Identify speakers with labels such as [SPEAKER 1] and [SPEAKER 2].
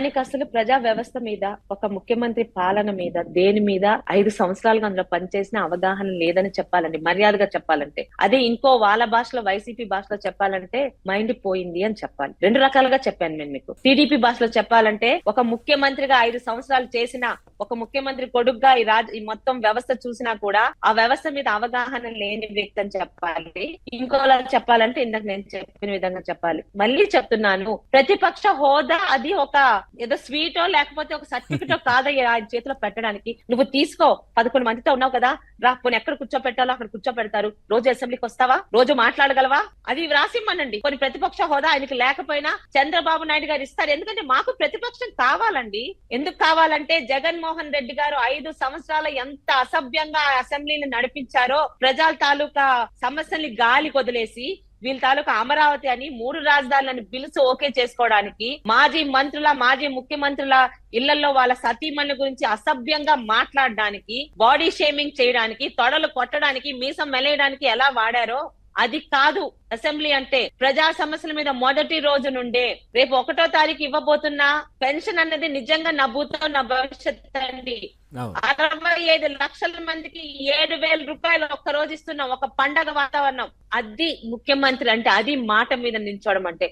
[SPEAKER 1] ఆయనకి అసలు ప్రజా వ్యవస్థ మీద ఒక ముఖ్యమంత్రి పాలన మీద దేని మీద ఐదు సంవత్సరాలుగా అందులో పనిచేసిన అవగాహన లేదని చెప్పాలండి మర్యాదగా చెప్పాలంటే. అదే ఇంకో వాళ్ళ భాషలో వైసీపీ భాషలో చెప్పాలంటే మైండ్ పోయింది అని చెప్పాలి. రెండు రకాలుగా చెప్పాను నేను మీకు. టీడీపీ భాషలో చెప్పాలంటే ఒక ముఖ్యమంత్రిగా ఐదు సంవత్సరాలు చేసిన ఒక ముఖ్యమంత్రి కొడుకుగా ఈ రాజ్ ఈ మొత్తం వ్యవస్థ చూసినా కూడా ఆ వ్యవస్థ మీద అవగాహన లేని వ్యక్తి అని చెప్పాలి. ఇంకోలా చెప్పాలంటే ఇందాక నేను చెప్పిన విధంగా చెప్పాలి. మళ్ళీ చెప్తున్నాను ప్రతిపక్ష హోదా అది ఒక ఏదో స్వీటో లేకపోతే ఒక సర్టిఫికెటో కాదయ్యా ఆయన చేతిలో పెట్టడానికి. నువ్వు తీసుకో పదకొండు మందితో ఉన్నావు కదా రా పోనీ ఎక్కడ కూర్చోపెట్టాలో అక్కడ కూర్చోపెడతారు రోజు అసెంబ్లీకి వస్తావా? రోజు మాట్లాడగలవా? అది రాసిమ్మనండి కొన్ని ప్రతిపక్ష హోదా ఆయనకి లేకపోయినా చంద్రబాబు నాయుడు గారు ఇస్తారు. ఎందుకంటే మాకు ప్రతిపక్షం కావాలండి. ఎందుకు కావాలంటే జగన్మోహన్ రెడ్డి గారు ఐదు సంవత్సరాల ఎంత అసభ్యంగా అసెంబ్లీని నడిపించారో ప్రజల తాలూకా సమస్యల్ని గాలి కొదిలేసి వీళ్ళ తాలూకా అమరావతి అని మూడు రాజధానులను పిలుసు ఓకే చేసుకోవడానికి మాజీ మంత్రుల మాజీ ముఖ్యమంత్రుల ఇళ్ళలో వాళ్ళ సతీమణుల గురించి అసభ్యంగా మాట్లాడడానికి బాడీ షేమింగ్ చేయడానికి తొడలు కొట్టడానికి మీసం మెలేయడానికి ఎలా వాడారో అది కాదు. అసెంబ్లీ అంటే ప్రజా సమస్యల మీద మొదటి రోజు నుండే. రేపు ఒకటో తారీఖు ఇవ్వబోతున్న పెన్షన్ అన్నది నిజంగా నా భూతం నా భవిష్యత్ అండి. అరవై ఐదు లక్షల మందికి ఏడు వేల రూపాయలు ఒక్క రోజు ఇస్తున్నాం ఒక పండగ వాతావరణం. అది ముఖ్యమంత్రి అంటే అది మాట మీద నిల్చోవడం అంటే.